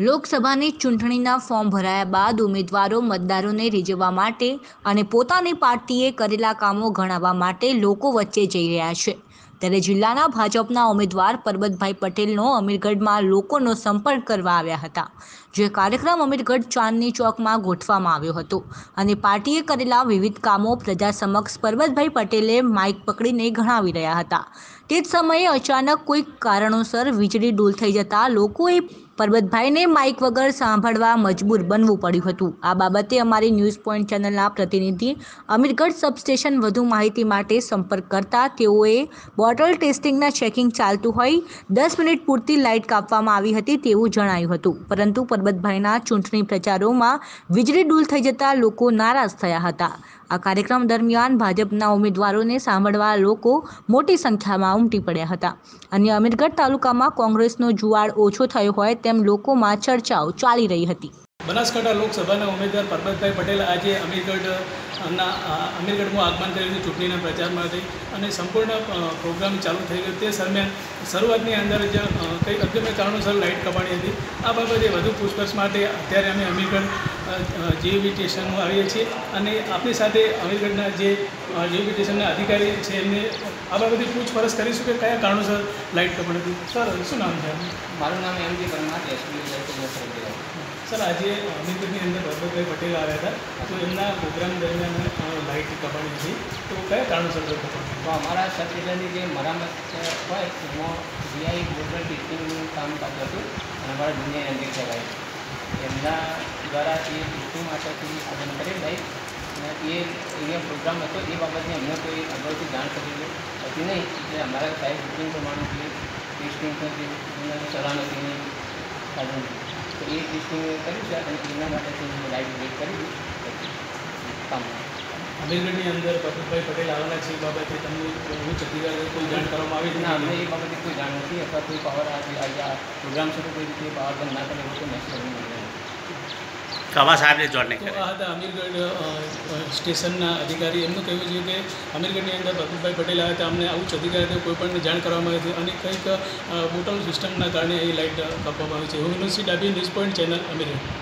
લોકસભાની ચૂંટણીના ફોર્મ ભરાયા બાદ ઉમેદવારો મતદારોને રીઝવવા માટે અને પોતાની પાર્ટીએ કરેલા કામો ગણાવવા માટે લોકો વચ્ચે જઈ રહ્યા છે. ત્યારે જિલ્લાના ભાજપના ઉમેદવાર પરબતભાઈ પટેલનો અમીરગઢમાં લોકોનો સંપર્ક કરવા આવ્યા હતા, જે કાર્યક્રમ અમીરગઢ ચાંદની ચોકમાં ગોઠવવામાં આવ્યો હતો અને પાર્ટીએ કરેલા વિવિધ કામો પ્રજા સમક્ષ પરબતભાઈ પટેલે માઇક પકડીને ગણાવી રહ્યા હતા. તે જ સમયે અચાનક કોઈક કારણોસર વીજળી ડૂલ થઈ જતા લોકોએ પરબતભાઈને માઇક વગર સાંભળવા મજબૂર બનવું પડ્યું હતું. આ બાબતે અમારી ન્યૂઝ પોઈન્ટ ચેનલના પ્રતિનિધિ અમીરગઢ સબસ્ટેશન વધુ માહિતી માટે સંપર્ક કરતા તેઓએ બોટલ ટેસ્ટિંગના ચેકિંગ ચાલતું હોય, દસ મિનિટ પૂરતી લાઇટ કાપવામાં આવી હતી તેવું જણાયું હતું. પરંતુ પરબતભાઈના ચૂંટણી પ્રચારોમાં વીજળી ડૂલ થઈ જતા લોકો નારાજ થયા હતા. આ કાર્યક્રમ દરમિયાન ભાજપના ઉમેદવારોને સાંભળવા લોકો મોટી સંખ્યામાં ઉમટી પડ્યા હતા. અને અમીરગઢ તાલુકામાં કોંગ્રેસનો જુવાળ ઓછો થયો હોય તેમ લોકોમાં ચર્ચાઓ ચાલી રહી હતી. બનાસકાંઠા લોકસભાના ઉમેદવાર પરબતભાઈ પટેલ આજે અમીરગઢ ના અમીરગઢમાં આગમન કર્યું હતું ચૂંટણીના પ્રચાર માટે અને સંપૂર્ણ પ્રોગ્રામ ચાલુ થઈ ગયો. તે દરમિયાન શરૂઆતની અંદર જ કંઈક અગમ્ય કારણોસર લાઇટ કપાણી હતી. આ બાબતે વધુ પૂછપરછ માટે અત્યારે અમે અમીરગઢ જીવીબી સ્ટેશનમાં આવીએ છીએ અને આપણી સાથે અમીરગઢના જે જીવીબી સ્ટેશનના અધિકારી છે એમને આ બાબતે પૂછપરછ કરીશું કે કયા કારણોસર લાઇટ કપડ હતી. સર શું નામ છે મારું નામ એમ જયકુમાર સર આજે અમીરગઢની અંદર ભરતભાઈ પટેલ આવ્યા હતા. તો એમના પ્રોગ્રામ દરમિયાન લાઇટ કપાણી હતી. તો કયા કારણોસર તો અમારા સબસિડરની જે મરામત હોય એમાં વીઆઈ બોટલ ટીચિંગનું કામ કરતું હતું અને અમારા જુનિયર એન્જિનિયર સાહેબ એમના દ્વારા એ ટેસ્ટિંગ માટેથી આવેદન કરેલ લાઈટ અને એ અહીંયા પ્રોગ્રામ હતો એ બાબતની અમને કોઈ અગાઉથી જાણ કરેલી હતી નહીં એટલે અમારા સાહેબ ટેસ્ટિંગ પ્રમાણે જે ટેસ્ટિંગ જે એમના સલાહ નથી એની સાધન તો એ ટેસ્ટિંગ કર્યું છે અને એના માટેથી લાઇટ વેટ કરી કામ અમીરગઢની અંદર ભરતભાઈ પટેલ આવેલા છે એ બાબતે તમને ઉચ્ચ અધિકારીઓ કોઈ જાણ કરવામાં આવી ના અમને હતી એ બાબતે કોઈ જાણ નથી અથવા કોઈ પાવર આજે આજે આ પ્રોગ્રામ શરૂ કોઈ રીતે પાવર બંધ ના કરે એવો કોઈ મેસેજ અમને મળ્યો નથી. કવા સાહેબને જોડને આ હતા અમીરગઢ સ્ટેશનના અધિકારી. એમનું કહેવું છે કે અમીરગઢની અંદર ભરતભાઈ પટેલ આવ્યા હતા. અમને આવું જ અધિકારીઓ કોઈ પણ જાણ કરવામાં આવી હતી અને કંઈક બોટલ સિસ્ટમના કારણે એ લાઇટ કાપવામાં આવી છે. હું યુનિવર્સિટી ડાબી ન્યૂઝ પોઈન્ટ ચેનલ અમીરગઢ.